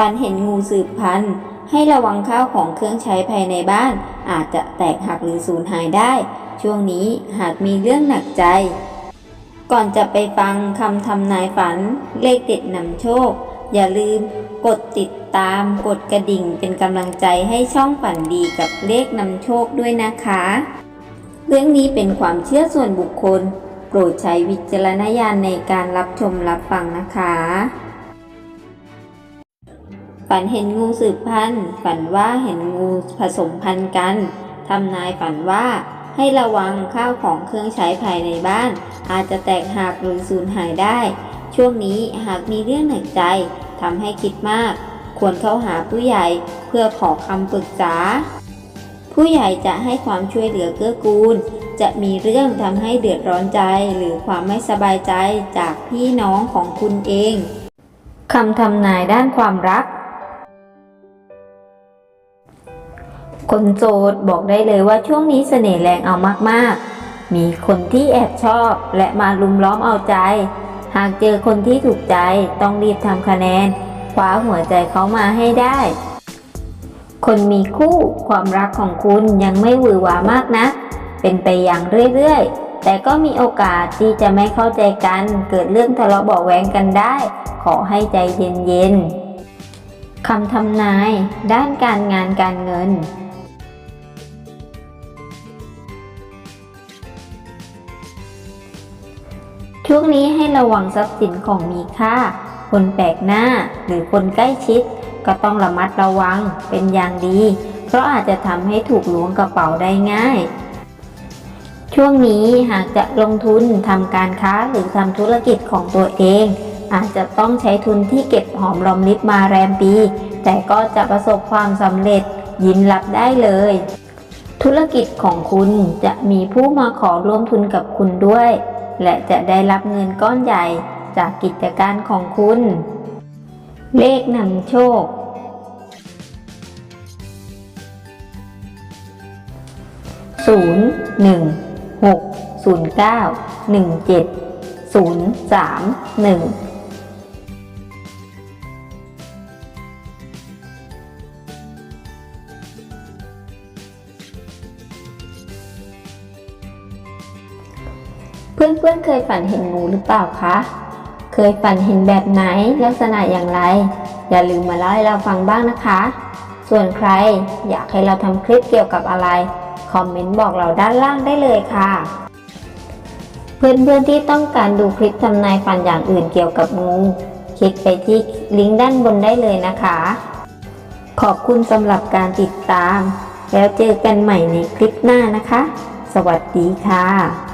ฝันเห็นงูสืบพันธุ์ให้ระวังข้าวของเครื่องใช้ภายในบ้าน อาจจะแตกหักหรือสูญหายได้ ช่วงนี้หากมีเรื่องหนักใจ ก่อนจะไปฟังคำทำนายฝันเลขเด็ดนำโชค อย่าลืมกดติดตามกดกระดิ่งเป็นกำลังใจให้ช่องฝันดีกับเลขนำโชคด้วยนะคะ เรื่องนี้เป็นความเชื่อส่วนบุคคล โปรดใช้วิจารณญาณในการรับชมรับฟังนะคะ ฝันเห็นงูสืบพันธุ์ ฝันว่าเห็นงูผสมพันธุ์กัน ทำนายฝันว่าให้ระวังข้าวของเครื่องใช้ภายในบ้าน อาจจะแตกหักหรือสูญหายได้ ช่วงนี้หากมีเรื่องหนักใจทำให้คิดมาก ควรเข้าหาผู้ใหญ่เพื่อขอคำปรึกษา ผู้ใหญ่จะให้ความช่วยเหลือเกื้อกูล จะมีเรื่องทำให้เดือดร้อนใจหรือความไม่สบายใจจากพี่น้องของคุณเองคำทำนายด้านความรัก คนโสดบอกได้เลยว่าช่วงนี้เสน่ห์แรงเอามากๆ มีคนที่แอบชอบและมาลุมล้อมเอาใจ หากเจอคนที่ถูกใจต้องรีบทำคะแนนคว้าหัวใจเขามาให้ได้ คนมีคู่ความรักของคุณยังไม่หวือหวามากนะ เป็นไปอย่างเรื่อยๆ แต่ก็มีโอกาสที่จะไม่เข้าใจกัน เกิดเรื่องทะเลาะเบาแวงกันได้ ขอให้ใจเย็นๆคำทำนาย ด้านการงานการเงิน ช่วงนี้ให้ระวังทรัพย์สินของมีค่า คนแปลกหน้าหรือคนใกล้ชิด ก็ต้องระมัดระวังเป็นอย่างดี เพราะอาจจะทำให้ถูกล้วงกระเป๋าได้ง่าย ช่วงนี้หากจะลงทุนทำการค้าหรือทำธุรกิจของตัวเอง อาจจะต้องใช้ทุนที่เก็บหอมรอมริบมาแรมปี แต่ก็จะประสบความสำเร็จยินรับได้เลย ธุรกิจของคุณจะมีผู้มาขอร่วมทุนกับคุณด้วย และจะได้รับเงินก้อนใหญ่จากกิจการของคุณ เลขนำโชค ศูนย์หนึ่งหกศูนย์เก้าหนึ่งเจ็ดศูนย์สามหนึ่ง เพื่อนๆเคยฝันเห็นงูหรือเปล่าคะ เคยฝันเห็นแบบไหนลักษณะอย่างไร อย่าลืมมาเล่าให้เราฟังบ้างนะคะ ส่วนใครอยากให้เราทำคลิปเกี่ยวกับอะไร คอมเมนต์บอกเราด้านล่างได้เลยค่ะ เพื่อนๆที่ต้องการดูคลิปทำนายฝันอย่างอื่นเกี่ยวกับงู คลิกไปที่ลิงก์ด้านบนได้เลยนะคะ ขอบคุณสำหรับการติดตาม แล้วเจอกันใหม่ในคลิปหน้านะคะ สวัสดีค่ะ